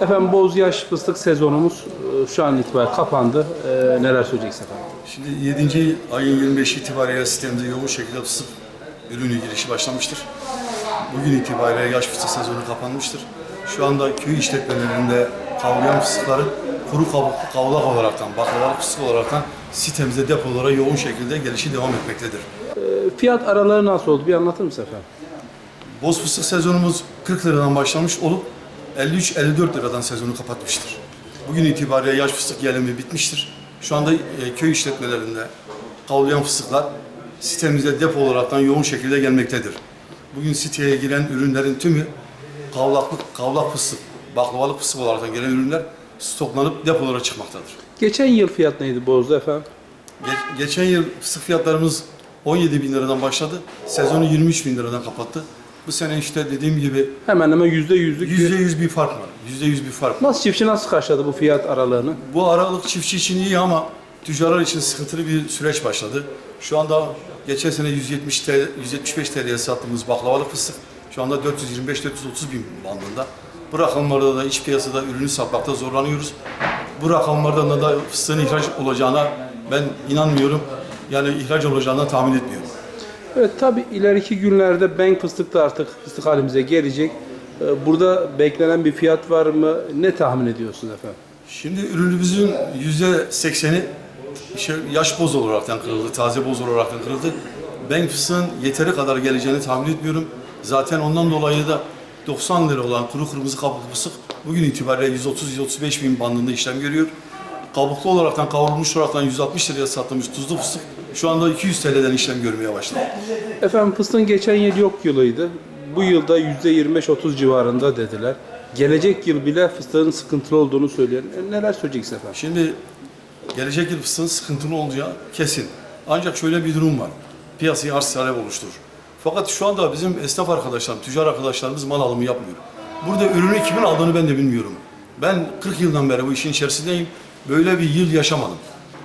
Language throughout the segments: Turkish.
Efendim boz yaş fıstık sezonumuz e, şu an itibariyle kapandı. Ee, neler söyleyeceksiniz efendim? Şimdi 7. ayın 25 itibariyle sistemde yoğun şekilde fıstık ürünü girişi başlamıştır. Bugün itibariyle yaş fıstık sezonu kapanmıştır. Şu anda köy işletmelerinde kavlayan fıstıkların kuru kabuklu kavlak olaraktan, baklavalık fıstık olaraktan sitemizde depolara yoğun şekilde gelişi devam etmektedir. E, fiyat araları nasıl oldu bir anlatır mısınız efendim? Boz fıstık sezonumuz 40 liradan başlamış olup 53-54 liradan sezonu kapatmıştır. Bugün itibariyle yaş fıstık gelimi bitmiştir. Şu anda e, köy işletmelerinde kavlayan fıstıklar sitemizde depo olaraktan yoğun şekilde gelmektedir. Bugün siteye giren ürünlerin tümü kavlaklık, kavlak fıstık, baklavalık fıstık olaraktan gelen ürünler stoklanıp depolara çıkmaktadır. Geçen yıl fiyat neydi bozda efendim? Ge- geçen yıl fıstık fiyatlarımız 17 bin liradan başladı. Sezonu 23 bin liradan kapattı. Bu sene işte dediğim gibi Hemen hemen yüzde yüzlük. Yüzde yüz bir fark var. Yüzde yüz bir fark var. Nasıl çiftçi nasıl karşıladı bu fiyat aralığını? Bu aralık çiftçi için iyi ama tüccarlar için sıkıntılı bir süreç başladı. Şu anda geçen sene 170 TL, 175 TL'ye sattığımız baklavalık fıstık şu anda 425-430 bin bandında. Bu rakamlarda da iç piyasada ürünü satmakta zorlanıyoruz. Bu rakamlardan da fıstığın ihraç olacağına ben inanmıyorum. Yani ihraç olacağına tahmin etmiyorum. Evet tabi ileriki günlerde bank fıstık da artık fıstık halimize gelecek. E, Burada beklenen bir fiyat var mı? Ne tahmin ediyorsunuz efendim? Şimdi ürünümüzün yüzde sekseni şey, yaş boz olaraktan kırıldı, taze boz olaraktan kırıldı. Ben fıstığın yeteri kadar geleceğini tahmin etmiyorum. Zaten ondan dolayı da 90 lira olan kuru kırmızı kabuklu fıstık bugün itibariyle 130-135 bin bandında işlem görüyor. Kabuklu olaraktan kavrulmuş olaraktan 160 liraya sattığımız tuzlu fıstık şu anda 200 TL'den işlem görmeye başladı. Efendim fıstığın geçen yıl yok yılıydı. Bu yılda yüzde 25-30 civarında dediler. Gelecek yıl bile fıstığın sıkıntılı olduğunu söyleyen e, neler söyleyeceksiniz efendim? Şimdi gelecek yıl fıstığın sıkıntılı olacağı kesin. Ancak şöyle bir durum var. Piyasayı arz talep oluşturur. Fakat şu anda bizim esnaf arkadaşlar, tüccar arkadaşlarımız mal alımı yapmıyor. Burada ürünü kimin aldığını ben de bilmiyorum. Ben 40 yıldan beri bu işin içerisindeyim. Böyle bir yıl yaşamadım.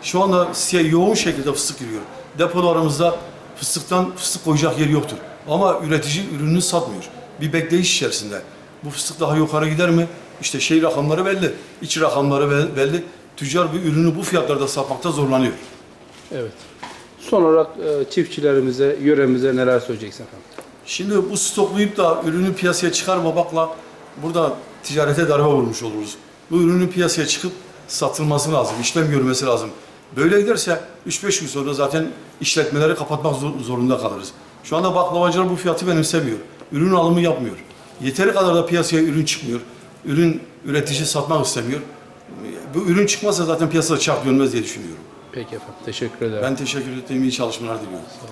Şu anda size yoğun şekilde fıstık giriyor. Depolarımızda fıstıktan fıstık koyacak yer yoktur. Ama üretici ürününü satmıyor. Bir bekleyiş içerisinde. Bu fıstık daha yukarı gider mi? İşte şey rakamları belli, iç rakamları be- belli. Tüccar bir ürünü bu fiyatlarda satmakta zorlanıyor. Evet. Son olarak e, çiftçilerimize, yöremize neler söyleyeceksiniz efendim? Şimdi bu stoklayıp da ürünü piyasaya çıkarmamakla burada ticarete darbe vurmuş oluruz. Bu ürünün piyasaya çıkıp satılması lazım, işlem görmesi lazım. Böyle giderse 3-5 gün sonra zaten işletmeleri kapatmak zor- zorunda kalırız. Şu anda baklavacılar bu fiyatı benimsemiyor. Ürün alımı yapmıyor. Yeteri kadar da piyasaya ürün çıkmıyor. Ürün üretici satmak istemiyor. Bu ürün çıkmazsa zaten piyasada çark dönmez diye düşünüyorum. Peki efendim. Teşekkür ederim. Ben teşekkür ettiğim iyi çalışmalar diliyorum.